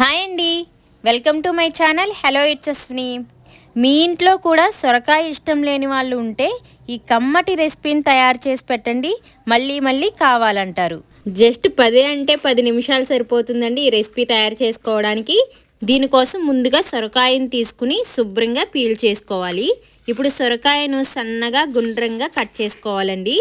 Hi అండి. Welcome to my channel. Hello it's Ashwini మీ ఇంట్లో కూడా సొరకాయ ఇష్టం లేని వాళ్ళు ఉంటే ఈ కమ్మటి రెసిపీని తయారు చేసి పెట్టండి. మళ్ళీ మళ్ళీ కావాలంటారు. జస్ట్ పదే అంటే పది నిమిషాలు సరిపోతుందండి ఈ రెసిపీ తయారు చేసుకోవడానికి. దీనికోసం ముందుగా సొరకాయను తీసుకుని శుభ్రంగా పీల్ చేసుకోవాలి. ఇప్పుడు సొరకాయను సన్నగా గుండ్రంగా కట్ చేసుకోవాలండి.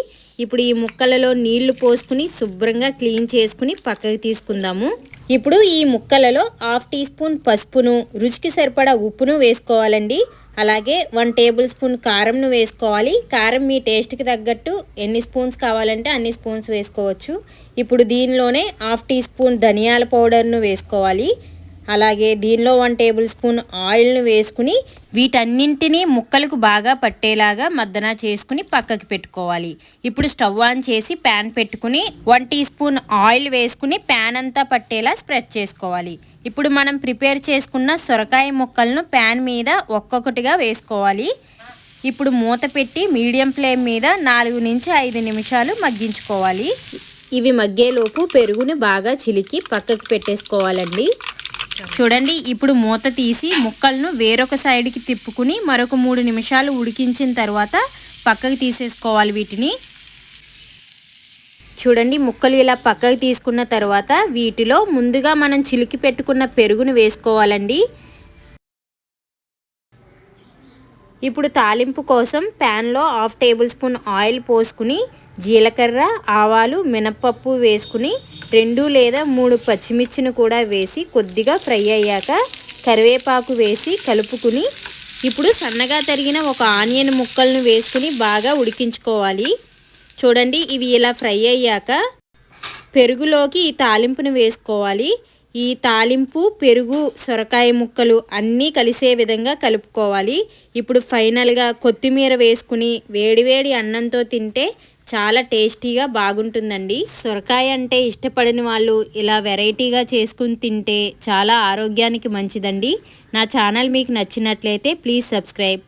ఇప్పుడు ఈ ముక్కలలో నీళ్ళు పోసుకుని శుభ్రంగా క్లీన్ చేసుకుని పక్కకి తీసుకుందాము. ఇప్పుడు ఈ ముక్కలలో హాఫ్ టీ స్పూన్ పసుపును రుచికి సరిపడా ఉప్పును వేసుకోవాలండి. అలాగే వన్ టేబుల్ స్పూన్ కారంను వేసుకోవాలి. కారం మీ టేస్ట్కి తగ్గట్టు ఎన్ని స్పూన్స్ కావాలంటే అన్ని స్పూన్స్ వేసుకోవచ్చు. ఇప్పుడు దీనిలోనే హాఫ్ టీ స్పూన్ ధనియాల పౌడర్ను వేసుకోవాలి. అలాగే దీనిలో వన్ టేబుల్ స్పూన్ ఆయిల్ను వేసుకుని వీటన్నింటినీ ముక్కలకు బాగా పట్టేలాగా మద్దన చేసుకుని పక్కకి పెట్టుకోవాలి. ఇప్పుడు స్టవ్ ఆన్ చేసి ప్యాన్ పెట్టుకుని వన్ టీ స్పూన్ ఆయిల్ వేసుకుని ప్యాన్ అంతా పట్టేలా స్ప్రెడ్ చేసుకోవాలి. ఇప్పుడు మనం ప్రిపేర్ చేసుకున్న సొరకాయ ముక్కలను ప్యాన్ మీద ఒక్కొక్కటిగా వేసుకోవాలి. ఇప్పుడు మూత పెట్టి మీడియం ఫ్లేమ్ మీద నాలుగు నుంచి ఐదు నిమిషాలు మగ్గించుకోవాలి. ఇవి మగ్గేలోపు పెరుగుని బాగా చిలికి పక్కకి పెట్టేసుకోవాలండి. చూడండి ఇప్పుడు మూత తీసి ముక్కలను వేరొక సైడ్కి తిప్పుకుని మరొక మూడు నిమిషాలు ఉడికించిన తర్వాత పక్కకి తీసేసుకోవాలి వీటిని. చూడండి ముక్కలు ఇలా పక్కకి తీసుకున్న తర్వాత వీటిలో ముందుగా మనం చిలికి పెట్టుకున్న పెరుగును వేసుకోవాలండి. ఇప్పుడు తాలింపు కోసం ప్యాన్లో హాఫ్ టేబుల్ స్పూన్ ఆయిల్ పోసుకుని జీలకర్ర ఆవాలు మినప్పప్పు వేసుకుని రెండు లేదా మూడు పచ్చిమిర్చిని కూడా వేసి కొద్దిగా ఫ్రై అయ్యాక కరివేపాకు వేసి కలుపుకుని ఇప్పుడు సన్నగా తరిగిన ఒక ఆనియన్ ముక్కలను వేసుకుని బాగా ఉడికించుకోవాలి. చూడండి ఇవి ఇలా ఫ్రై అయ్యాక పెరుగులోకి ఈ తాలింపును వేసుకోవాలి. ఈ తాలింపు పెరుగు సొరకాయ ముక్కలు అన్నీ కలిసే విధంగా కలుపుకోవాలి. ఇప్పుడు ఫైనల్గా కొత్తిమీర వేసుకుని వేడివేడి అన్నంతో తింటే చాలా టేస్టీగా బాగుంటుందండి. సొరకాయ అంటే ఇష్టపడిన వాళ్ళు ఇలా వెరైటీగా చేసుకుని తింటే చాలా ఆరోగ్యానికి మంచిదండి. నా ఛానల్ మీకు నచ్చినట్లయితే ప్లీజ్ సబ్స్క్రైబ్.